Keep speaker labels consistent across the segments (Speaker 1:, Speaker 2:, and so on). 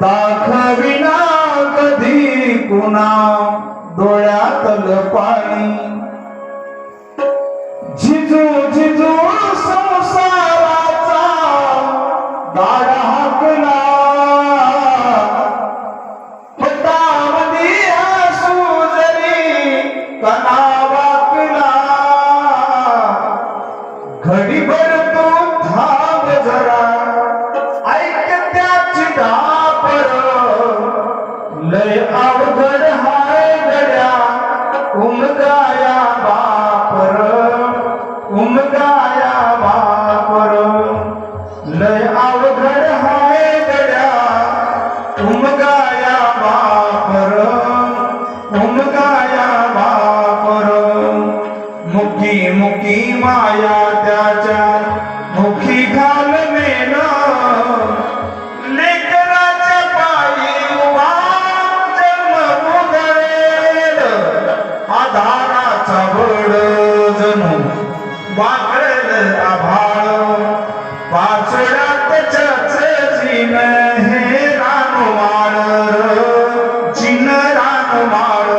Speaker 1: दाखविना कधी कुणा डोळ्यातल पाणी. झिजू झिजू संसाराचा दाडा हाकला. फटामधी हसू जरी कणा वाकला. घडीभर तू थांब जरा ऐक त्याची दापर लय अवघड हाय गड्या उमगाया बापर. उमगाया बापर. लय अवघड हाय गड्या उमगाया बापर. उमगाया बापर. मुकी मुखी माया त्याच्या वाकडेल आभाळ पाचोड्यात चच जिन हे रानमाळ जिन रानमाळ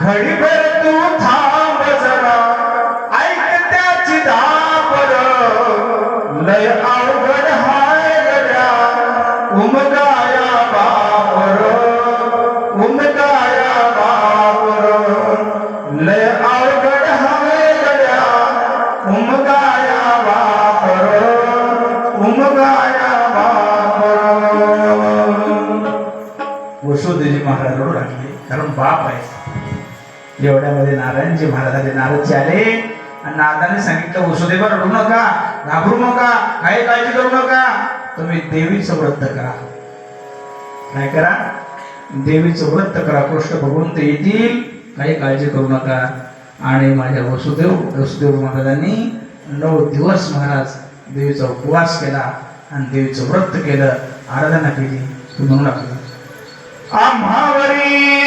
Speaker 1: घडीभर तू थांब जरा ऐक त्याची दापर लय अवघड हाय गड्या उमगाया बापर उमगाया बापर उमगाया वसुदेवी महाराज रडू लागले. कारण बाप आहे. एवढ्यामध्ये नारायणजी महाराजांचे नारदचे आले आणि नारदाने सांगितलं वसुदेवा रडू नका घाबरू नका काही काळजी करू नका. तुम्ही देवीचं व्रत करा. काय करा? देवीचं व्रत करा. कृष्ण भगवंत येतील काही काळजी करू नका. आणि माझ्या वसुदेव वसुदेव महाराजांनी नऊ दिवस महाराज देवीचा उपवास केला आणि देवीचं व्रत केलं आराधना केली. तू म्हणू लागला आम्हावरी